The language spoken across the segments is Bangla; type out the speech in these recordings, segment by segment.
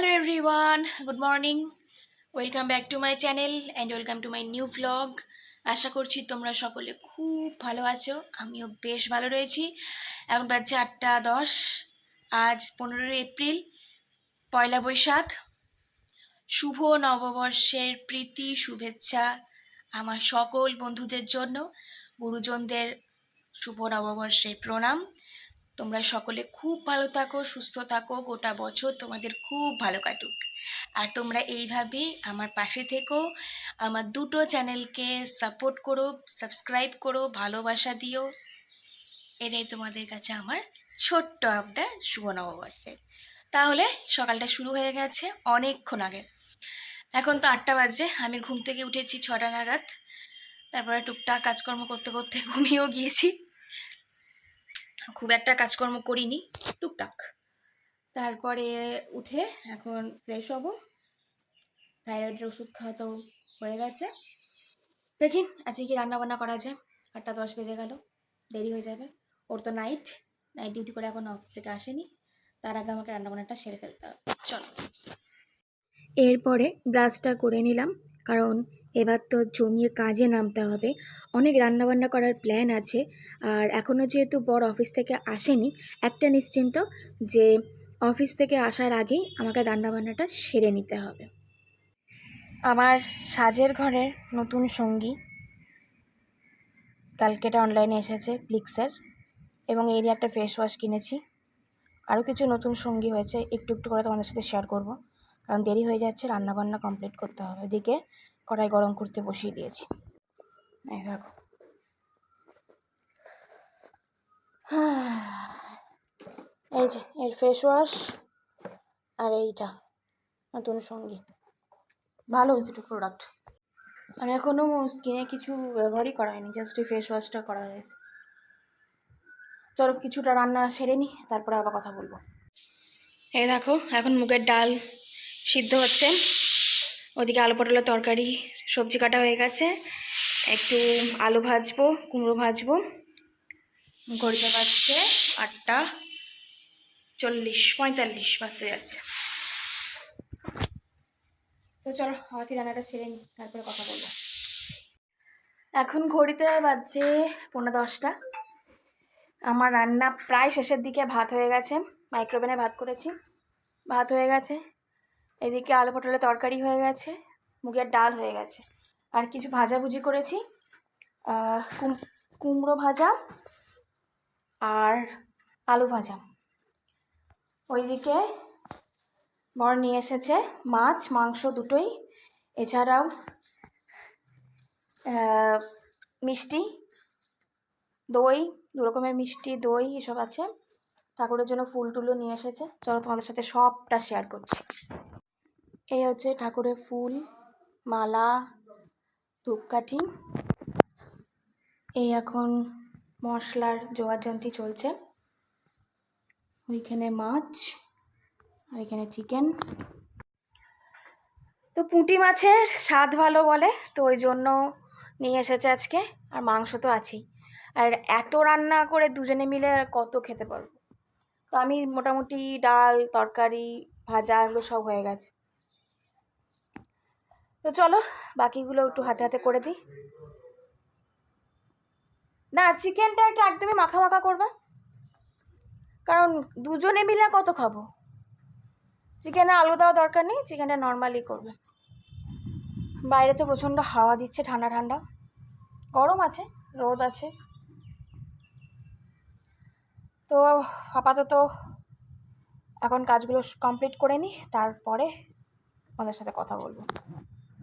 Hello everyone good morning welcome back to my channel and welcome to my new vlog আশা করছি তোমরা সকলে খুব ভালো আছো। আমিও বেশ ভালো রয়েছি। এখন বাজছে আটটা দশ। আজ পনেরোই এপ্রিল, পয়লা বৈশাখ। শুভ নববর্ষের প্রীতি, শুভেচ্ছা আমার সকল বন্ধুদের জন্য, গুরুজনদের শুভ নববর্ষের প্রণাম। তোমরা সকলে খুব ভালো থাকো, সুস্থ থাকো, গোটা বছর তোমাদের খুব ভালো কাটুক। আর তোমরা এইভাবেই আমার পাশে থেকো, আমার দুটো চ্যানেলকে সাপোর্ট করো, সাবস্ক্রাইব করো, ভালোবাসা দিও। এটাই তোমাদের কাছে আমার ছোট্ট আবদার শুভ নববর্ষের। তাহলে সকালটা শুরু হয়ে গেছে অনেকক্ষণ আগে। এখন তো আটটা বাজে আমি ঘুম থেকে উঠেছি ছটা নাগাদ। তারপরে টুকটাক কাজকর্ম করতে করতে ঘুমিয়েও গিয়েছি। খুব একটা কাজকর্ম করিনি, টুকটাক। তারপরে উঠে এখন ফ্রেশ হব। থাইরয়েডের ওষুধ খাওয়া তো হয়ে গেছে। দেখি, আজকে কি রান্নাবান্না করা যায়? আটটা দশ বেজে গেল, দেরি হয়ে যাবে। ওর তো নাইট নাইট ডিউটি করে এখন অফিস থেকে আসেনি। তার আগে আমাকে রান্নাবান্নাটা সেরে ফেলতে হবে। চলো। এরপরে ব্রাশটা করে নিলাম, কারণ এবার তো জমিয়ে কাজে নামতে হবে। অনেক রান্নাবান্না করার প্ল্যান আছে। আর এখনও যেহেতু বড় অফিস থেকে আসেনি, একটা নিশ্চিন্ত যে অফিস থেকে আসার আগেই আমাকে রান্নাবান্নাটা সেরে নিতে হবে। আমার সাজের ঘরের নতুন সঙ্গী কালকেটা অনলাইনে এসেছে ফ্লিক্সের এবং এরই একটা ফেস ওয়াশ কিনেছি। আরও কিছু নতুন সঙ্গী হয়েছে, একটু একটু করে তোমাদের সাথে শেয়ার করব। কারণ দেরি হয়ে যাচ্ছে, রান্নাবান্না কমপ্লিট করতে হবে। এদিকে কড়াই গরম করতে বসিয়ে দিয়েছি। দেখো। এই যে, এর ফেস ওয়াশ আর এইটা, নতুন সঙ্গী। ভালো দুটো প্রোডাক্ট আমি এখনও স্কিনে কিছু ব্যবহারই করা হয়নি জাস্ট এই ফেস ওয়াশটা করা হয়েছে চলো, কিছুটা রান্না সেরে নিই তারপরে আবার কথা বলব। এই দেখো, এখন মুগের ডাল সিদ্ধ হচ্ছে। ওদিকে আলু পটলের তরকারি, সবজি কাটা হয়ে গেছে। একটু আলু ভাজবো, কুমড়ো ভাজবো। ঘড়িতে বাজছে আটটা চল্লিশ, পঁয়তাল্লিশ বাজতে যাচ্ছে। তো চলো, আমাকে রান্নাটা সেরে নিই তারপরে কথা বলব। এখন ঘড়িতে বাজছে পনেরো দশটা। আমার রান্না প্রায় শেষের দিকে ভাত হয়ে গেছে। মাইক্রোওভেনে ভাত করেছি। ভাত হয়ে গেছে। এদিকে আলু পটলের তরকারি হয়ে গেছে, মুগের ডাল হয়ে গেছে। আর কিছু ভাজাভুজি করেছি কুম- কুমড়ো ভাজা আর আলু ভাজা। ওইদিকে বর নিয়ে এসেছে মাছ, মাংস দুটোই। এছাড়াও মিষ্টি, দই, দু রকমের মিষ্টি, দই এসব আছে। ঠাকুরের জন্য ফুল টুলও নিয়ে এসেছে। চলো তোমাদের সাথে সবটা শেয়ার করছি। এই হচ্ছে ঠাকুরের ফুল, মালা, ধূপকাঠি। এই এখন মশলার জোগাড়যন্ত্রী চলছে। ওইখানে মাছ আর এখানে চিকেন তো পুঁটি মাছের স্বাদ ভালো বলে, তো ওই জন্য নিয়ে এসেছে আজকে, আর মাংস তো আছেই। আর এত রান্না করে দুজনে মিলে কত খেতে পারব। তো আমি মোটামুটি ডাল, তরকারি, ভাজা, এগুলো সব হয়ে গেছে। তো চলো, বাকিগুলো একটু হাতে হাতে করে দিই। না চিকেনটা একটু একদমই মাখা মাখা করবে। কারণ দুজনে মিলে কত খাব? চিকেনে আলু দেওয়া দরকার নেই চিকেনটা নর্মালি করবে। বাইরে তো প্রচণ্ড হাওয়া দিচ্ছে, ঠান্ডা ঠান্ডা। গরম আছে, রোদ আছে। তো আপাতত এখন কাজগুলো কমপ্লিট করে নিই, তারপরে আমাদের সাথে কথা বলব।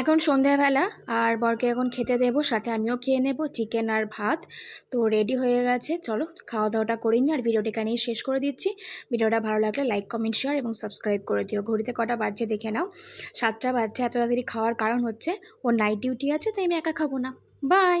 এখন সন্ধ্যাবেলা, আর বরকে এখন খেতে দেব, সাথে আমিও খেয়ে নেব চিকেন আর ভাত। তো রেডি হয়ে গেছে, চলো খাওয়া দাওয়াটা করি নি আর ভিডিওটা এখানেই শেষ করে দিচ্ছি। ভিডিওটা ভালো লাগলে লাইক কমেন্ট শেয়ার এবং সাবস্ক্রাইব করে দিও। ঘড়িতে কটা বাজছে দেখে নাও। সাতটা বাজছে, এত তাড়াতাড়ি খাওয়ার কারণ হচ্ছে ও নাইট ডিউটি আছে, তাই আমি একা খাব না। বাই